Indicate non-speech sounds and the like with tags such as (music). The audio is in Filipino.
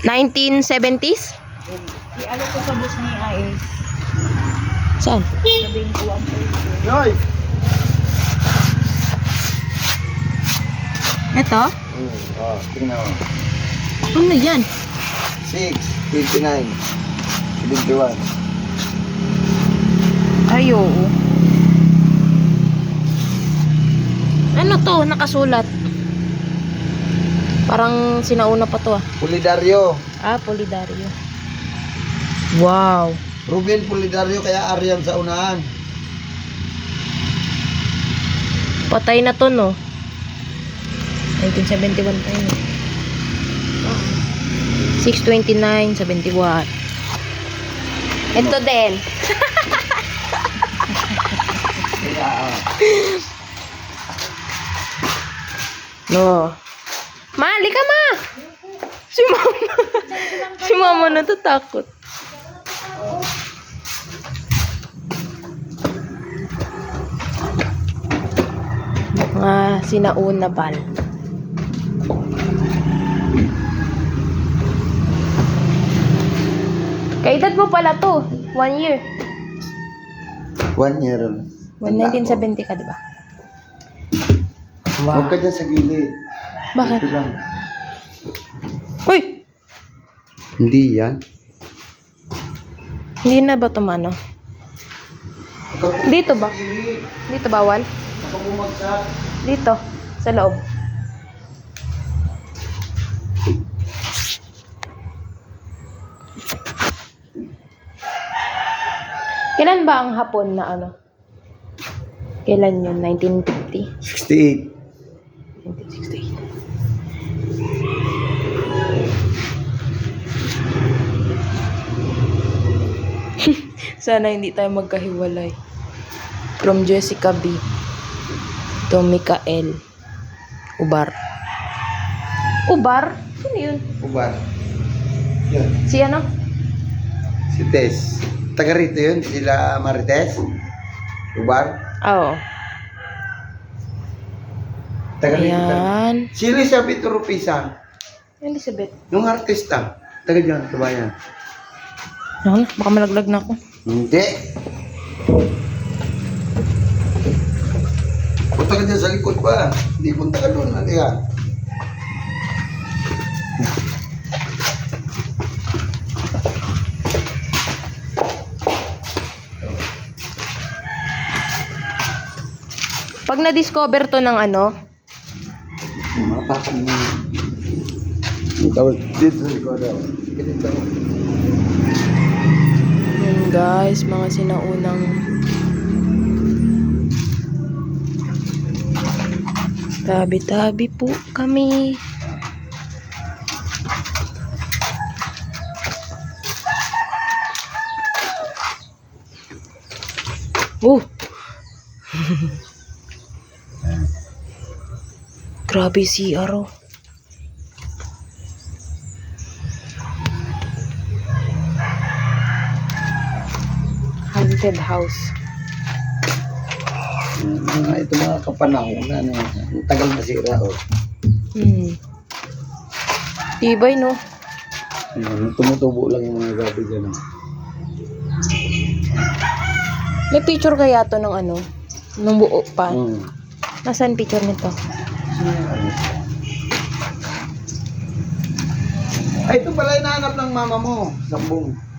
1970s? I-ano ko sa bus ni Ais. Saan? Sabihin ko ang Yoy! Ito? Hmm, oh, tingnan mo. Ano yan? 6, 59, 71. Ay, oo. Ano to? Nakasulat. Parang sinauna pa to ah. Pulidario. Ah, Polidario. Wow. Ruben Pulidario kaya Ariam sa unahan. Patay na to, no? 1971 pa yun. eh. 629, 71. Ito din. (laughs) no. Mali ka, ma! Si mama. si mama natatakot. Mga sinauna bal. Kaedad mo pala to. One year. One year. 1970 ka, di ba? Huwag ka dyan sa gilid. Bakit? Ito lang. Uy! Hindi yan. Hindi na ba tumano? Dito ba? Dito bawal? Dito. Sa loob. Kailan ba ang hapon na ano? Kailan yun? 1950? 68. Sana hindi tayo magkahiwalay. From Jessica B. To Mikael. Ubar. Ubar? Sino yun? Ubar. Yan. Si ano? Si Tess. Taga rito yun. Sila Marites. Ubar. Oo. Taga rito. Ayan. Si Elizabeth Rupisa. Elizabeth. Yung artista. Taga dyan. Kabayan. Ano? Baka malaglag na ako. Hindi. Punta ka dyan sa likod pa. Hindi punta ka doon. Halika. Pag na-discover to ng ano, Mapakan mo. Tawag dito sa likod. oh. Ganito. Guys, mga sinaunang tabi-tabi po kami. Oh! (laughs) Grabe si Aro. Haunted house. Mga ito mga kapanahon na ano, ang tagal masira oh. Hmm. Tibay, no? Ano, tumutubo lang yung mga gabi oh. May picture kaya to ng ano? Nung buo pa. Hmm. Nasaan picture nito? Ay, ito pala hinahanap ng mama mo. Sambong.